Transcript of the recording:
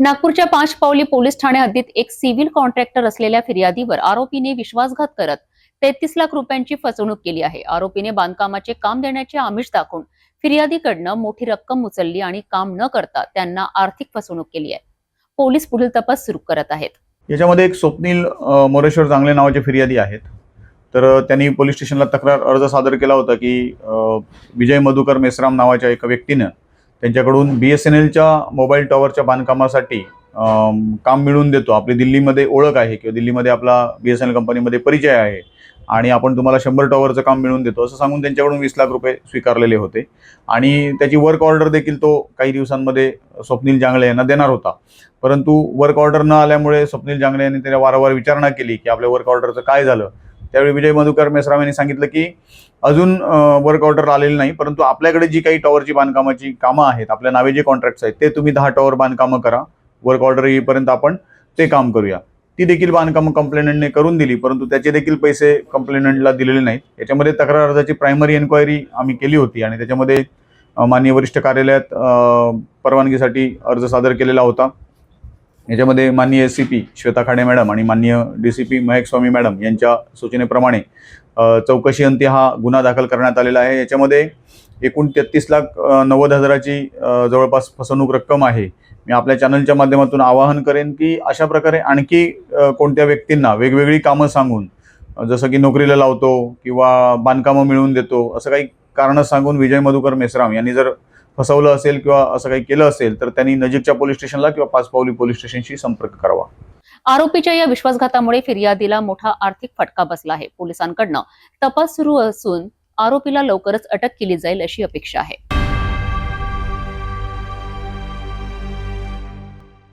नागपूरच्या पाच पावली पोलीस ठाणे हद्दीत एक सिव्हिल कॉन्ट्रॅक्टर असलेल्या फिर्यादीवर आरोपीने विश्वासघात करत तेहतीस लाख रुपयांची फसवणूक केली आहे. आरोपीने बांधकामाचे काम देण्याचे आमिष दाखवून फिर्यादीकडनं मोठी रक्कम उचलली आणि काम न करता त्यांना आर्थिक फसवणूक केली आहे. पोलीस पुढील तपास सुरू करत आहेत. याच्यामध्ये एक स्वप्नील मोरेश्वर चांगले नावाचे फिर्यादी आहेत. तर त्यांनी पोलीस स्टेशनला तक्रार अर्ज सादर केला होता की विजय मधुकर मेसराम नावाच्या एका व्यक्तीनं त्यांच्याकडून बी एस एन एलच्या मोबाईल टॉवरच्या बांधकामासाठी काम मिळवून देतो. आपली दिल्लीमध्ये ओळख आहे किंवा दिल्लीमध्ये आपला बी एस एन एल कंपनीमध्ये परिचय आहे आणि आपण तुम्हाला शंभर टॉवरचं काम मिळवून देतो असं सांगून त्यांच्याकडून वीस लाख रुपये स्वीकारलेले होते. आणि त्याची वर्क ऑर्डर देखील तो काही दिवसांमध्ये स्वप्नील जांगळे यांना देणार होता. परंतु वर्क ऑर्डर न आल्यामुळे स्वप्नील जांगळे यांनी त्याला वारंवार विचारणा केली की आपल्या वर्क ऑर्डरचं काय झालं? त्यावेळी विजय मधुकर मेसराम यांनी सांगितलं की अजून वर्क ऑर्डर आलेली नाही परंतु आपल्याकडे जी काही टॉवरची बांधकामाची कामं आहेत आपल्या नावे जे कॉन्ट्रॅक्ट्स आहेत ते तुम्ही दहा टॉवर बांधकामं करा. वर्क ऑर्डर येईपर्यंत आपण ते काम करूया. ती देखील बांधकामं कंप्लेनंटने करून दिली परंतु त्याचे देखील पैसे कंप्लेनंटला दिलेले नाहीत. याच्यामध्ये तक्रार अर्जाची प्रायमरी एन्क्वायरी आम्ही केली होती आणि त्याच्यामध्ये माननीय वरिष्ठ कार्यालयात परवानगीसाठी अर्ज सादर केलेला होता. याच्यामध्ये माननीय S C P Shweta Khade madam आणि माननीय D C P Mahek Swami madam यांच्या सूचनेप्रमाणे चौकशी अंती हा गुन्हा दाखल करण्यात आलेला आहे. याच्यामध्ये एकूण तेहतीस लाख नव्वद हजाराची जवळपास फसवणूक रक्कम आहे. मी आपल्या चॅनलच्या माध्यमातून आवाहन करेन की अशा प्रकारे आणखी कोणत्या व्यक्तींना वेगवेगळी कामं सांगून जसं की नोकरीला लावतो किंवा बांधकामं मिळवून देतो असं काही कारणं सांगून विजय मधुकर मेश्राम यांनी जर फसवलं असेल किंवा असं काही केलं असेल तर त्यांनी नजीकच्या पोलीस स्टेशनला किंवा पाचपावली पोलीस स्टेशनशी संपर्क करावा. आरोपीच्या या विश्वासघातामुळे फिर्यादीला मोठा आर्थिक फटका बसला आहे. पोलिसांकडनं तपास सुरू असून आरोपीला लवकरच अटक केली जाईल अशी अपेक्षा आहे.